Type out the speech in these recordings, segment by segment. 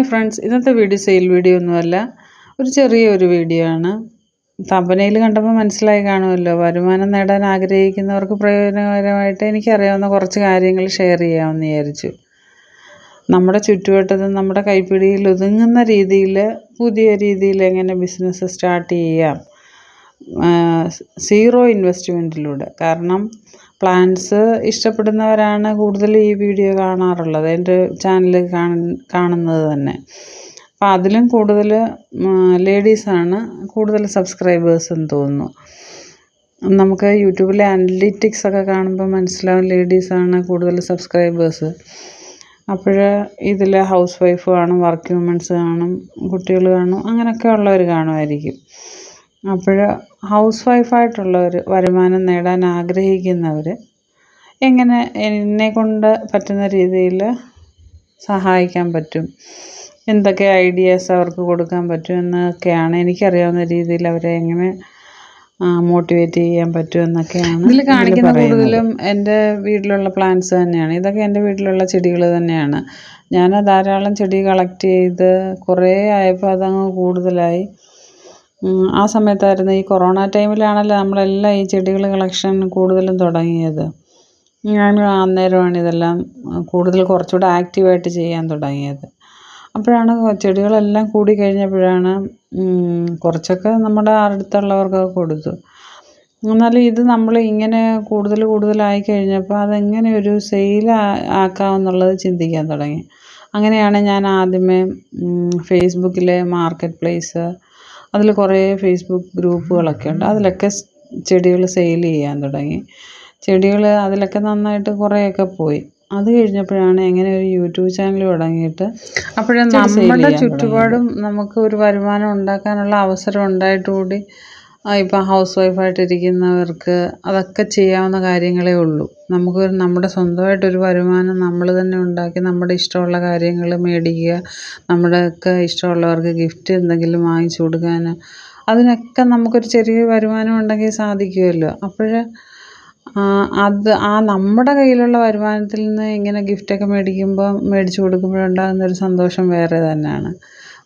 Hi friends ഇന്നത്തെ video sale video ഒന്നുമല്ല ഒരു ചെറിയൊരു വീഡിയോ ആണ്. തമ്പനയിൽ കണ്ടപ്പോൾ മനസ്സിലായി കാണുമല്ലോ. വരുമാനം നേടാൻ ആഗ്രഹിക്കുന്നവർക്ക് പ്രയോജനകരമായിട്ട് എനിക്കറിയാവുന്ന കുറച്ച് കാര്യങ്ങൾ ഷെയർ ചെയ്യാമെന്ന് വിചാരിച്ചു. നമ്മുടെ ചുറ്റുവട്ടത്ത് നമ്മുടെ കൈപ്പിടിയിൽ ഒതുങ്ങുന്ന രീതിയിൽ പുതിയ രീതിയിൽ എങ്ങനെ ബിസിനസ് സ്റ്റാർട്ട് ചെയ്യാം? സീറോ ഇൻവെസ്റ്റ്മെന്റിലൂടെ. കാരണം പ്ലാന്റ്സ് ഇഷ്ടപ്പെടുന്നവരാണ് കൂടുതൽ ഈ വീഡിയോ കാണാറുള്ളത് എന്റെ ചാനൽ കാണുന്നത് തന്നെ. അപ്പം അതിലും കൂടുതൽ ലേഡീസാണ് കൂടുതൽ സബ്സ്ക്രൈബേഴ്സ് എന്ന് തോന്നുന്നു. നമുക്ക് യൂട്യൂബിലെ അനലിറ്റിക്സ് ഒക്കെ കാണുമ്പോൾ മനസ്സിലാവും ലേഡീസാണ് കൂടുതൽ സബ്സ്ക്രൈബേഴ്സ്. അപ്പോൾ ഇതിൽ ഹൗസ് വൈഫ് കാണും വർക്ക് വുമൻസ് കാണും കുട്ടികൾ കാണും അങ്ങനെയൊക്കെ ഉള്ളവർ കാണുമായിരിക്കും. അപ്പോൾ ഹൗസ് വൈഫായിട്ടുള്ളവർ വരുമാനം നേടാൻ ആഗ്രഹിക്കുന്നവർ എങ്ങനെ എന്നെക്കൊണ്ട് പറ്റുന്ന രീതിയിൽ സഹായിക്കാൻ പറ്റും? എന്തൊക്കെ ഐഡിയാസ് അവർക്ക് കൊടുക്കാൻ പറ്റും എന്നൊക്കെയാണ് എനിക്കറിയാവുന്ന രീതിയിൽ അവരെ എങ്ങനെ മോട്ടിവേറ്റ് ചെയ്യാൻ പറ്റും എന്നൊക്കെയാണ് ഇതിൽ കാണിക്കുന്ന കൂടുതലും എന്റെ വീട്ടിലുള്ള പ്ലാന്റ്സ് തന്നെയാണ്. ഇതൊക്കെ എന്റെ വീട്ടിലുള്ള ചെടികൾ തന്നെയാണ്. ഞാൻ ധാരാളം ചെടി കളക്ട് ചെയ്ത് കുറേ ആയപ്പോൾ അതങ്ങ് കൂടുതലായി. ആ സമയത്തായിരുന്നു ഈ കൊറോണ ടൈമിലാണല്ലോ നമ്മളെല്ലാം ഈ ചെടികൾ കളക്ഷൻ കൂടുതലും തുടങ്ങിയത്. ഞാൻ അന്നേരമാണ് ഇതെല്ലാം കൂടുതൽ കുറച്ചുകൂടെ ആക്റ്റീവായിട്ട് ചെയ്യാൻ തുടങ്ങിയത്. അപ്പോഴാണ് ചെടികളെല്ലാം കൂടി കഴിഞ്ഞപ്പോഴാണ് കുറച്ചൊക്കെ നമ്മുടെ അടുത്തുള്ളവർക്കൊക്കെ കൊടുത്തു. എന്നാലും ഇത് നമ്മൾ ഇങ്ങനെ കൂടുതൽ കൂടുതലായി കഴിഞ്ഞപ്പോൾ അതെങ്ങനെ ഒരു സെയിൽ ആക്കാമെന്നുള്ളത് ചിന്തിക്കാൻ തുടങ്ങി. അങ്ങനെയാണ് ഞാൻ ആദ്യമേ ഫേസ്ബുക്കിലെ മാർക്കറ്റ് പ്ലേസ് അതിൽ കുറേ ഫേസ്ബുക്ക് ഗ്രൂപ്പുകളൊക്കെ ഉണ്ട്. അതിലൊക്കെ ചെടികൾ സെയിൽ ചെയ്യാൻ തുടങ്ങി. ചെടികൾ അതിലൊക്കെ നന്നായിട്ട് കുറേയൊക്കെ പോയി. അത് കഴിഞ്ഞപ്പോഴാണ് എങ്ങനെ ഒരു യൂട്യൂബ് ചാനൽ തുടങ്ങിയിട്ട് അപ്പോഴും നമ്മുടെ ചുറ്റുപാടും നമുക്ക് ഒരു വരുമാനം ഉണ്ടാക്കാനുള്ള അവസരം ഉണ്ടായിട്ട് കൂടി ഇപ്പം ഹൗസ് വൈഫായിട്ടിരിക്കുന്നവർക്ക് അതൊക്കെ ചെയ്യാവുന്ന കാര്യങ്ങളേ ഉള്ളൂ. നമുക്ക് നമ്മുടെ സ്വന്തമായിട്ടൊരു വരുമാനം നമ്മൾ തന്നെ ഉണ്ടാക്കി നമ്മുടെ ഇഷ്ടമുള്ള കാര്യങ്ങൾ മേടിക്കുക നമ്മുടെയൊക്കെ ഇഷ്ടമുള്ളവർക്ക് ഗിഫ്റ്റ് എന്തെങ്കിലും വാങ്ങിച്ചു കൊടുക്കാൻ അതിനൊക്കെ നമുക്കൊരു ചെറിയ വരുമാനം ഉണ്ടെങ്കിൽ സാധിക്കുമല്ലോ. അപ്പോൾ അത് ആ നമ്മുടെ കയ്യിലുള്ള വരുമാനത്തിൽ നിന്ന് ഇങ്ങനെ ഗിഫ്റ്റൊക്കെ മേടിക്കുമ്പോൾ മേടിച്ചു കൊടുക്കുമ്പോഴുണ്ടാകുന്നൊരു സന്തോഷം വേറെ തന്നെയാണ്.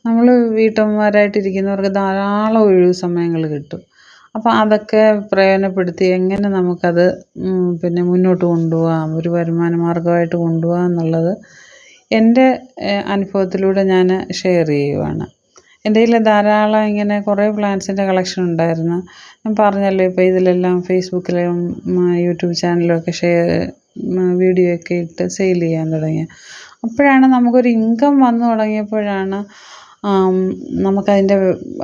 നമ്മൾ വീട്ടമ്മമാരായിട്ടിരിക്കുന്നവർക്ക് ധാരാളം ഒഴിവ് സമയങ്ങൾ കിട്ടും. അപ്പോൾ അതൊക്കെ പ്രയോജനപ്പെടുത്തി എങ്ങനെ നമുക്കത് പിന്നെ മുന്നോട്ട് കൊണ്ടുപോകാം ഒരു വരുമാന മാർഗമായിട്ട് കൊണ്ടുപോകാം എന്നുള്ളത് എന്റെ അനുഭവത്തിലൂടെ ഞാൻ ഷെയർ ചെയ്യുവാണ്. എന്റെ കയ്യിൽ ധാരാളം ഇങ്ങനെ കുറേ പ്ലാന്റ്സിന്റെ കളക്ഷൻ ഉണ്ടായിരുന്നു. ഞാൻ പറഞ്ഞല്ലോ ഇപ്പോൾ ഇതിലെല്ലാം ഫേസ്ബുക്കിലും യൂട്യൂബ് ചാനലിലും ഒക്കെ ഷെയർ വീഡിയോ ഒക്കെ ഇട്ട് സെയിൽ ചെയ്യാൻ തുടങ്ങിയത്. അപ്പോഴാണ് നമുക്കൊരു ഇൻകം വന്നു തുടങ്ങിയപ്പോഴാണ് നമുക്കതിന്റെ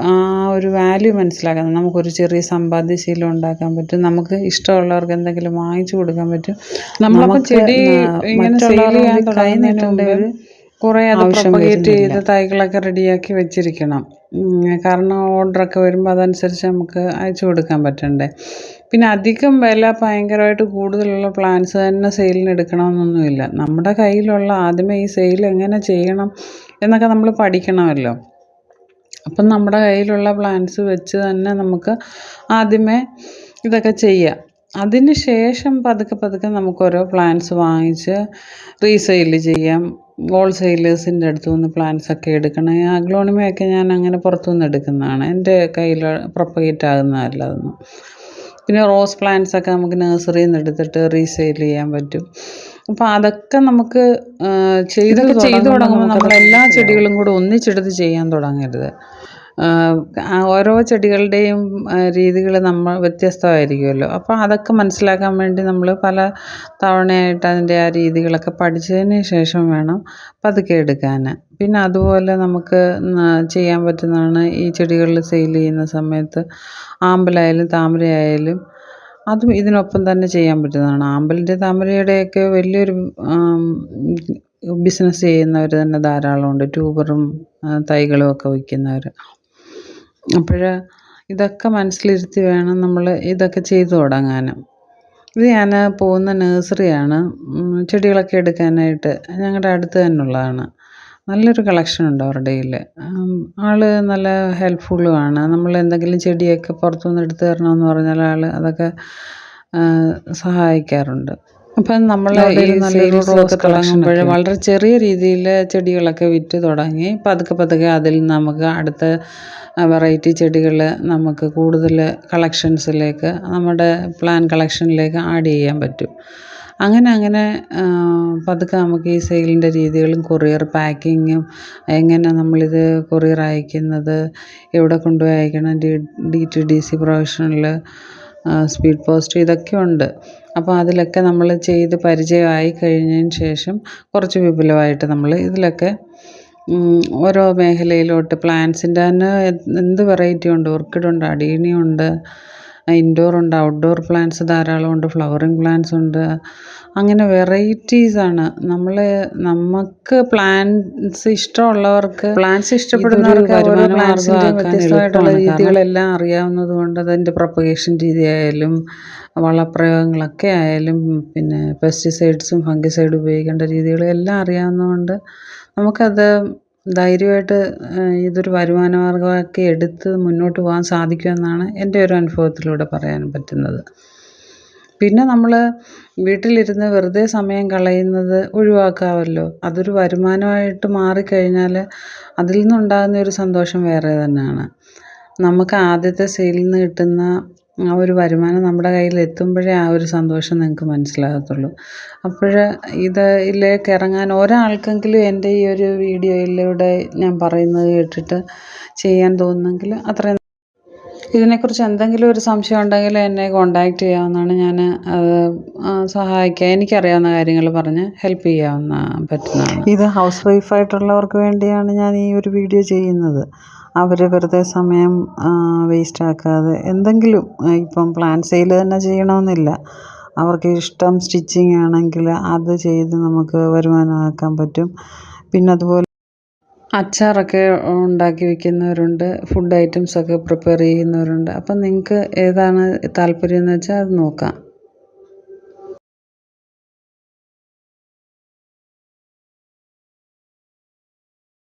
ആ ഒരു വാല്യൂ മനസ്സിലാക്കാം നമുക്കൊരു ചെറിയ സമ്പാദ്യശീലം ഉണ്ടാക്കാൻ പറ്റും. നമുക്ക് ഇഷ്ടമുള്ളവർക്ക് എന്തെങ്കിലും വാങ്ങിച്ചു കൊടുക്കാൻ പറ്റും. നമ്മളപ്പോൾ ചെടി ഇങ്ങനെ സെയിൽ ചെയ്യാൻ തുടങ്ങുന്നതിന് നീട്ടുമ്പോൾ കുറേ അത് പ്രൊപ്പഗേറ്റ് ചെയ്ത് തൈകളൊക്കെ റെഡിയാക്കി വെച്ചിരിക്കണം. കാരണം ഓർഡറൊക്കെ വരുമ്പോൾ അതനുസരിച്ച് നമുക്ക് അയച്ചു കൊടുക്കാൻ പറ്റണ്ടേ. പിന്നെ അധികം വില ഭയങ്കരമായിട്ട് കൂടുതലുള്ള പ്ലാന്റ്സ് തന്നെ സെയിലിന് എടുക്കണമെന്നൊന്നുമില്ല. നമ്മുടെ കയ്യിലുള്ള ആദ്യമേ ഈ സെയിൽ എങ്ങനെ ചെയ്യണം എന്നൊക്കെ നമ്മൾ പഠിക്കണമല്ലോ. അപ്പം നമ്മുടെ കയ്യിലുള്ള പ്ലാന്റ്സ് വെച്ച് തന്നെ നമുക്ക് ആദ്യമേ ഇതൊക്കെ ചെയ്യാം. അതിന് ശേഷം പതുക്കെ പതുക്കെ നമുക്ക് ഓരോ പ്ലാന്റ്സ് വാങ്ങിച്ച് റീസെയിൽ ചെയ്യാം. ഹോൾസെയിലേഴ്സിന്റെ അടുത്തു നിന്ന് പ്ലാന്റ്സ് ഒക്കെ എടുക്കണം. ഈ അഗ്ലോണിമയൊക്കെ ഞാൻ അങ്ങനെ പുറത്തുനിന്ന് എടുക്കുന്നതാണ്. എന്റെ കയ്യിൽ പ്രൊപ്പഗേറ്റ് ആകുന്നതല്ല അതൊന്നും പിന്നെ റോസ് പ്ലാന്റ്സ് ഒക്കെ നമുക്ക് നഴ്സറിയിൽ നിന്ന് എടുത്തിട്ട് റീസെയിൽ ചെയ്യാൻ പറ്റും. അപ്പോൾ അതൊക്കെ നമുക്ക് ചെയ്ത് ചെയ്തു തുടങ്ങുമ്പോൾ നമ്മൾ എല്ലാ ചെടികളും കൂടെ ഒന്നിച്ചെടുത്ത് ചെയ്യാൻ തുടങ്ങരുത്. ഓരോ ചെടികളുടെയും രീതികൾ നമ്മൾ വ്യത്യസ്തമായിരിക്കുമല്ലോ. അപ്പോൾ അതൊക്കെ മനസ്സിലാക്കാൻ വേണ്ടി നമ്മൾ പല തവണയായിട്ട് അതിന്റെ ആ രീതികളൊക്കെ പഠിച്ചതിന് ശേഷം വേണം പതുക്കെ എടുക്കാൻ പിന്നെ അതുപോലെ നമുക്ക് ചെയ്യാൻ പറ്റുന്നതാണ് ഈ ചെടികളിൽ സെയിൽ ചെയ്യുന്ന സമയത്ത് ആമ്പലായാലും താമരയായാലും അതും ഇതിനൊപ്പം തന്നെ ചെയ്യാൻ പറ്റുന്നതാണ്. ആമ്പലിന്റെ താമരയുടെയൊക്കെ വലിയൊരു ബിസിനസ് ചെയ്യുന്നവർ തന്നെ ധാരാളമുണ്ട്. ട്യൂബറും തൈകളും ഒക്കെ വയ്ക്കുന്നവർ അപ്പോൾ ഇതൊക്കെ മനസ്സിലിരുത്തി വേണം നമ്മൾ ഇതൊക്കെ ചെയ്തു തുടങ്ങാൻ ഇത് ഞാൻ പോകുന്ന നഴ്സറിയാണ്. ചെടികളൊക്കെ എടുക്കാനായിട്ട് ഞങ്ങളുടെ അടുത്ത് തന്നെ ഉള്ളതാണ് നല്ലൊരു കളക്ഷൻ ഉണ്ട് അവരുടെ കയ്യിൽ ആൾ നല്ല ഹെൽപ്ഫുള്ളുമാണ് നമ്മൾ എന്തെങ്കിലും ചെടിയൊക്കെ പുറത്തുനിന്ന് എടുത്ത് തരണമെന്ന് പറഞ്ഞാൽ ആൾ അതൊക്കെ സഹായിക്കാറുണ്ട്. അപ്പം നമ്മൾ ഈ collection തുടങ്ങുമ്പോൾ വളരെ ചെറിയ രീതിയിൽ ചെടികളൊക്കെ വിറ്റ് തുടങ്ങി. പതുക്കെ പതുക്കെ അതിൽ നമുക്ക് അടുത്ത വെറൈറ്റി ചെടികൾ നമുക്ക് കൂടുതൽ കളക്ഷൻസിലേക്ക് നമ്മുടെ പ്ലാൻ കളക്ഷനിലേക്ക് ആഡ് ചെയ്യാൻ പറ്റും. അങ്ങനെ അങ്ങനെ പതുക്കെ നമുക്ക് ഈ സെയിലിന്റെ രീതികളും കൊറിയർ പാക്കിങ്ങും എങ്ങനെ നമ്മളിത് കൊറിയർ അയക്കുന്നത് എവിടെ കൊണ്ടുപോയി അയക്കണം D D T D C professional speed post ഇതൊക്കെ ഉണ്ട്. അപ്പോൾ അതിലൊക്കെ നമ്മൾ ചെയ്ത് പരിചയമായി കഴിഞ്ഞതിന് ശേഷം കുറച്ച് വിപുലമായിട്ട് നമ്മൾ ഇതിലൊക്കെ ഓരോ മേഖലയിലോട്ട് പ്ലാന്റ്സിന്റെ തന്നെ എന്ത് വെറൈറ്റി ഉണ്ട്? ഓർക്കിഡ് ഉണ്ട് അഡീനിയം ഉണ്ട് ഇൻഡോർ ഉണ്ട് ഔട്ട്ഡോർ പ്ലാന്റ്സ് ധാരാളമുണ്ട് ഫ്ലവറിങ് പ്ലാന്റ്സ് ഉണ്ട് അങ്ങനെ വെറൈറ്റീസാണ് നമ്മൾ നമുക്ക് പ്ലാന്റ്സ് ഇഷ്ടമുള്ളവർക്ക് പ്ലാന്റ്സ് ഇഷ്ടപ്പെടുന്നവർക്ക് വരുമാന മാർഗമാക്കാൻ എളുപ്പമാണ്. രീതികളെല്ലാം അറിയാവുന്നത് കൊണ്ട് അതിന്റെ പ്രൊപ്പഗേഷൻ രീതിയായാലും വളപ്രയോഗങ്ങളൊക്കെ ആയാലും പിന്നെ പെസ്റ്റിസൈഡ്സും ഫംഗിസൈഡ് ഉപയോഗിക്കേണ്ട രീതികളും എല്ലാം അറിയാവുന്നതുകൊണ്ട് നമുക്കത് ധൈര്യമായിട്ട് ഇതൊരു വരുമാന മാർഗമാക്കി എടുത്ത് മുന്നോട്ട് പോകാൻ സാധിക്കുമെന്നാണ് എന്റെ ഒരു അനുഭവത്തിലൂടെ പറയാൻ പറ്റുന്നത്. പിന്നെ നമ്മൾ വീട്ടിലിരുന്ന് വെറുതെ സമയം കളയുന്നത് ഒഴിവാക്കാമല്ലോ അതൊരു വരുമാനമായിട്ട് മാറിക്കഴിഞ്ഞാൽ അതിൽ നിന്നുണ്ടാകുന്ന ഒരു സന്തോഷം വേറെ തന്നെയാണ്. നമുക്ക് ആദ്യത്തെ സെയിലിൽ നിന്ന് കിട്ടുന്ന ആ ഒരു വരുമാനം നമ്മുടെ കയ്യിൽ എത്തുമ്പോഴേ ആ ഒരു സന്തോഷം നിങ്ങൾക്ക് മനസ്സിലാകത്തുള്ളൂ. അപ്പോൾ ഇത് ഇതിലേക്ക് ഇറങ്ങാൻ ഒരാൾക്കെങ്കിലും എന്റെ ഈ ഒരു വീഡിയോയിലൂടെ ഞാൻ പറയുന്നത് കേട്ടിട്ട് ചെയ്യാൻ തോന്നുന്നെങ്കിൽ അത്രയും ഇതിനെക്കുറിച്ച് എന്തെങ്കിലും ഒരു സംശയം ഉണ്ടെങ്കിൽ എന്നെ കോണ്ടാക്ട് ചെയ്യാവുന്നതാണ്. ഞാൻ അത് ആ, സഹായിക്കാം എനിക്കറിയാവുന്ന കാര്യങ്ങൾ പറഞ്ഞ് ഹെൽപ്പ് ചെയ്യാവുന്ന പറ്റുന്നതാണ്. ഇത് ഹൗസ് വൈഫായിട്ടുള്ളവർക്ക് വേണ്ടിയാണ് ഞാൻ ഈ ഒരു വീഡിയോ ചെയ്യുന്നത്. അവർ വെറുതെ സമയം വേസ്റ്റ് ആക്കാതെ എന്തെങ്കിലും ഇപ്പം പ്ലാൻ സെയിൽ തന്നെ ചെയ്യണമെന്നില്ല. അവർക്ക് ഇഷ്ടം സ്റ്റിച്ചിങ് ആണെങ്കിൽ അത് ചെയ്ത് നമുക്ക് വരുമാനമാക്കാൻ പറ്റും. പിന്നെ അതുപോലെ അച്ചാറൊക്കെ ഉണ്ടാക്കി വയ്ക്കുന്നവരുണ്ട് ഫുഡ് ഐറ്റംസൊക്കെ പ്രിപ്പയർ ചെയ്യുന്നവരുണ്ട്. അപ്പം നിങ്ങൾക്ക് ഏതാണ് താല്പര്യം എന്ന് വെച്ചാൽ അത് നോക്കാം.